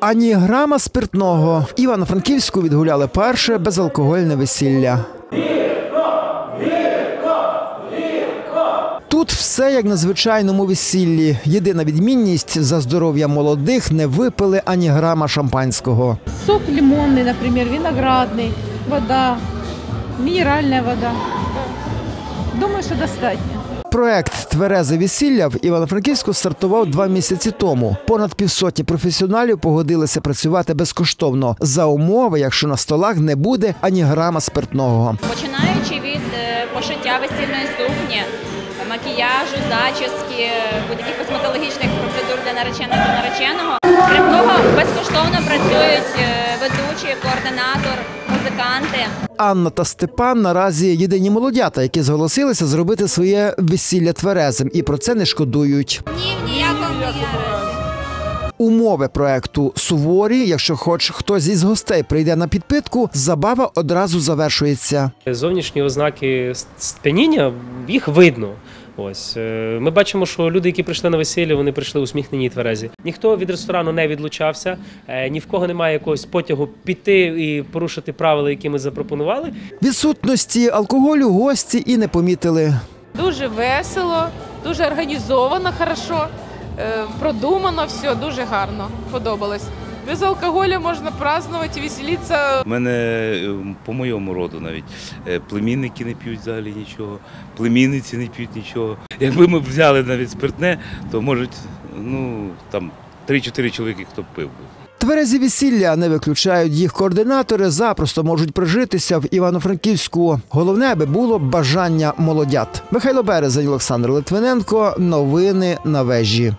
Ані грама спиртного в Івано-Франківську відгуляли перше безалкогольне весілля. Тут все як на звичайному весіллі. Єдина відмінність за здоров'я молодих не випили ані грама шампанського. Сок лимонный, например, виноградный, вода, минеральная вода. Думаю, что достатньо. Проект Тверезе весілля в Івано-Франківську стартував два місяці тому. Понад півсотні професіоналів погодилися працювати безкоштовно за умови, якщо на столах не буде ані грама спиртного. починаючи від е, пошиття весільної сукні, макіяжу, зачіски, будь-яких косметологічних процедур для нареченого та нареченого. Крім того, безкоштовно працюють е, ведучі, координатор, музиканти. Анна та Степан наразі єдині молодята, які зголосилися зробити своє весілля тверезим, і про це не шкодують. Ні, в ніякому Умови проекту суворі. Якщо хоч хтось із гостей прийде на підпитку, забава одразу завершується. Зовнішні ознаки сп'яніння їх видно. Ось е, ми бачимо, що люди, які прийшли на весілля, вони прийшли усміхнені і тверезі. Ніхто від ресторану не відлучався, е, ні в кого немає якогось потягу піти і порушити правила, які ми запропонували. Відсутності алкоголю гості і не помітили. Дуже весело, дуже організовано, хорошо, е, продумано все, дуже гарно. Подобалось. Без алкоголя можна празднувати, веселитися. У мене е, по моєму роду навіть е, племінники не п'ють взагалі нічого, племінниці не п'ють нічого. Якби ми взяли навіть спиртне, то можуть ну там 3-4 чоловіки, хто б пив би. Тверезі весілля не виключають їх координатори, запросто можуть прижитися в Івано-Франківську. Головне, аби було бажання молодят. Михайло Березень, Олександр Литвиненко. Новини на вежі.